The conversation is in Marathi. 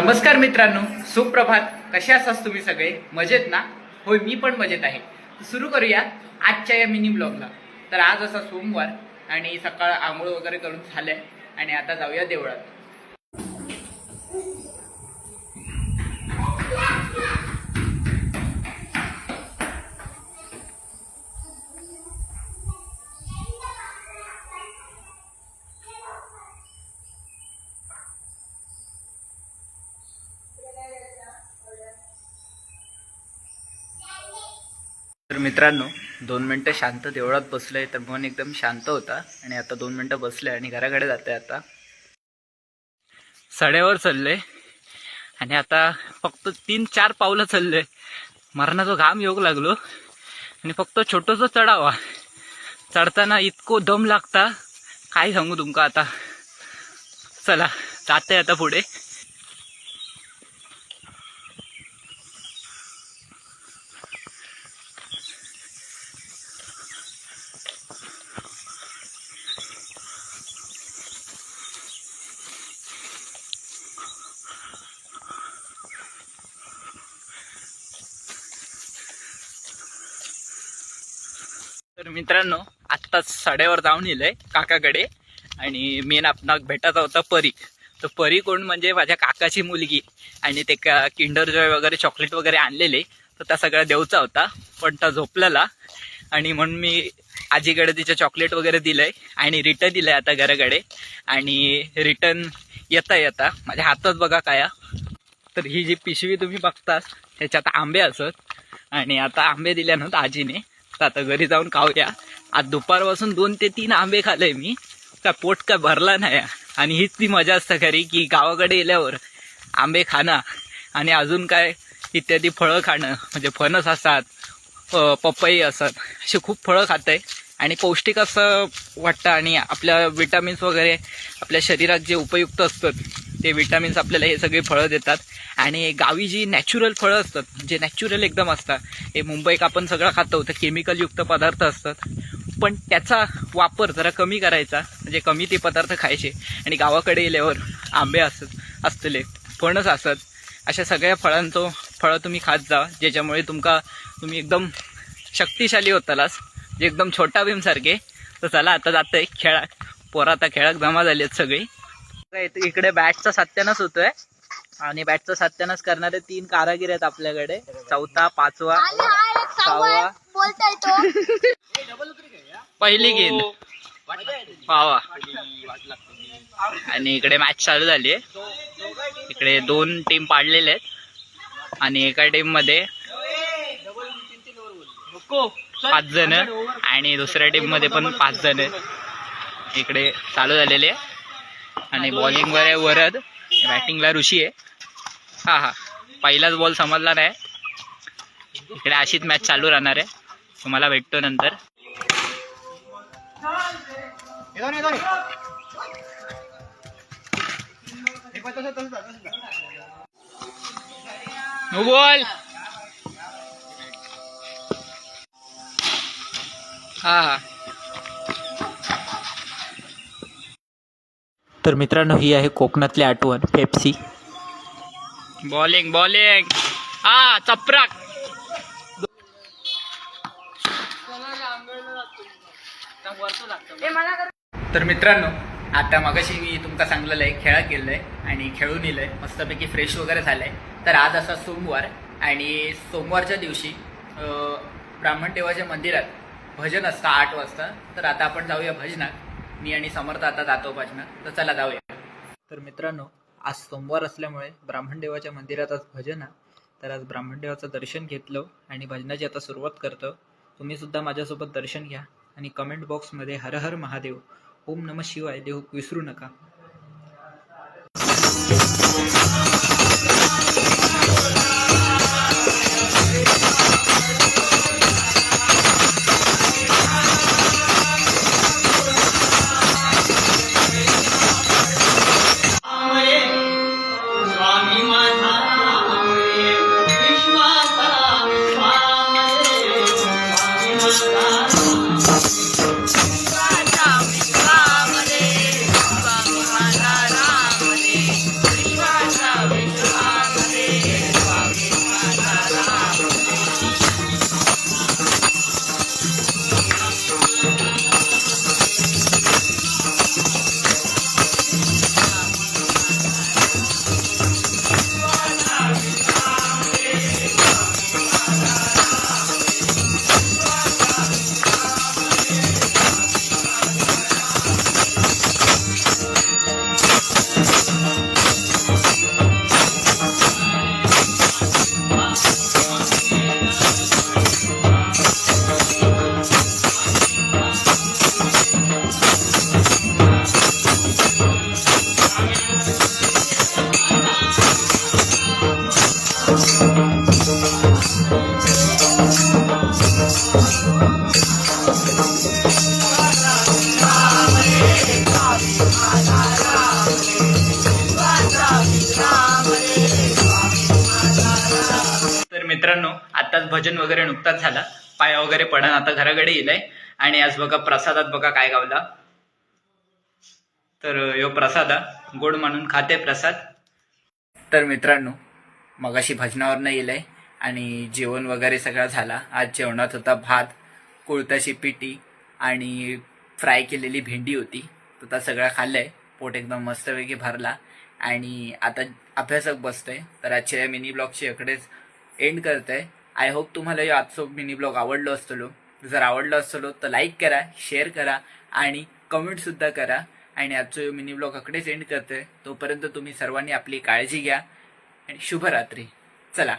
नमस्कार मित्रांनो सुप्रभात. कसे असाच तुम्ही सगळे? मजेत ना? होय मी पण मजेत आहे. सुरू करूया आजच्या या मिनी ब्लॉगला. तर आज असा सोमवार आणि सकाळ आंघोळ वगैरे करून झालंय आणि आता जाऊया देवळात. तर मित्रांनो दोन मिनटं शांत देवळात बसलंय तर मन एकदम शांत होता. आणि आता दोन मिनटं बसलंय आणि घराकडे जाते आता. सड्यावर चाललंय. आणि आता फक्त तीन चार पावलं चाललंय. मरणाचा घाम योग लागलो. आणि फक्त छोटंसं चढावा. चढताना इतको दम लागता. काय सांगू तुमका आता? चला जाते आता पुढे. मित्रांनो आत्ताच साड्यावर जाऊन येलंय काकाकडे आणि मेन आपणाक भेटायचा होता परी. तर परी कोण म्हणजे माझ्या काकाची मुलगी आणि ते का किंडर जॉय वगैरे चॉकलेट वगैरे आणलेले. तर त्या सगळ्या देवचा होता पण त्या झोपलेला. आणि म्हणून मी आजीकडे तिचे चॉकलेट वगैरे दिलंय आणि रिटर्न दिलंय आता घराकडे. आणि रिटर्न येता येता माझ्या हातात बघा काय. तर ही जी पिशवी तुम्ही बघतास त्याच्यात आंबे असत. आणि आता आंबे दिल्यानंतर आजीने तर आता घरी जाऊन खाऊया. आज दुपारपासून दोन ते तीन आंबे खाल्ले मी. काय पोट काय भरला नाही. आणि हीच ती मजा असते खरी की गावाकडे गेल्यावर आंबे खाणं आणि अजून काय इत्यादी फळं खाणं. म्हणजे फणस असतात पपई असतात असे खूप फळं खात. आहे आणि पौष्टिक असं वाटतं. आणि आपल्या विटामिन्स वगैरे आपल्या शरीरात जे उपयुक्त असतात ते विटामिन्स आपल्याला हे सगळे फळं देतात. आणि गावी जी नॅचरल फळं असतात जे नॅचरल एकदम असतात हे मुंबईत आपण सगळं खातो तर केमिकलयुक्त पदार्थ असतात. पण त्याचा वापर जरा कमी करायचा म्हणजे कमी ते पदार्थ खायचे. आणि गावाकडे गेल्यावर आंबे असत असतले फणस असत अशा सगळ्या फळांचं फळं तुम्ही खात जा ज्याच्यामुळे तुमका तुम्ही एकदम शक्तिशाली होतालास. जे एकदम छोटा भीमसारखे तर चला आता जातं आहे खेळा पोरं आता खेळात जमा झाली आहेत सगळी. इकडे बॅटचा सत्यानाश होतोय. आणि बॅटचा सत्यानाश करणारे तीन कारागीर आहेत आपल्याकडे. चौथा पाचवा आणि हा एक सहावा पहिली गेंद. पावा. आणि इकडे मॅच चालू झाली आहे. इकडे दोन टीम पाडलेले आहेत. आणि एका टीममध्ये पाच जण. आणि दुसऱ्या टीममध्ये पण पाच जण. आहेत इकडे चालू झालेले आहे. आणि बॉलिंग वर आहे वरद बॅटिंगला ऋषी आहे. हा हा. पहिलाच बॉल समजला नाही. इकडे अशीच मॅच चालू राहणार आहे. तुम्हाला भेटतो नंतर. No ball. हा हा. तर मित्रांनो ही आहे कोकणातली आठवण पेप्सी बॉलिंग बॉलिंग हा चपराक. तर मित्रांनो आता मगाशी मी तुमका सांगलेलं आहे खेळा केलंय आणि खेळून येलंय. मस्तपैकी फ्रेश वगैरे झालंय. तर आज असा सोमवार आणि सोमवारच्या दिवशी ब्राह्मण देवाच्या मंदिरात भजन असतं आठ वाजता. तर आता आपण जाऊया भजनात. मी आणि समर्थ आता जातो भजनात. तर चला जाऊया. तर मित्रांनो आज सोमवार असल्यामुळे ब्राह्मण देवाच्या मंदिरात आज भजन आहे. तर आज ब्राह्मण देवाचं दर्शन घेतलं आणि भजनाची आता सुरुवात करतो. तुम्ही सुद्धा माझ्यासोबत दर्शन घ्या आणि कमेंट बॉक्समध्ये हर हर महादेव. ओम नम शिवाय देव विसरू नका. मित्रांनो आताच भजन वगैरे नुकताच झाला. पाया वगैरे पडन आता घराकडे येईल आणि आज बघा प्रसादात बघा काय गावला. तर यो प्रसादा गोड म्हणून खाते प्रसाद. तर मित्रांनो मगाशी भजनावर नाही आहे आणि जेवण वगैरे सगळा झाला. आज जेवणात होता भात कुळताची पिठी आणि फ्राय केलेली भेंडी होती. तर त्या सगळं खाल्लंय. पोट एकदम मस्तपैकी भरला. आणि आता अभ्यासक बसतोय. तर आजच्या या मिनी ब्लॉगची इकडेच एंड करतोय. आय होप तुम्हाला या आजचं मिनी ब्लॉग आवडलो असतलो. जर आवडलो असतलो तर लाईक करा शेअर करा आणि कमेंट सुद्धा करा. आणि आजचं मिनी ब्लॉग अकडेच एंड करतोय. तोपर्यंत तुम्ही सर्वांनी आपली काळजी घ्या. आणि शुभरात्री. चला.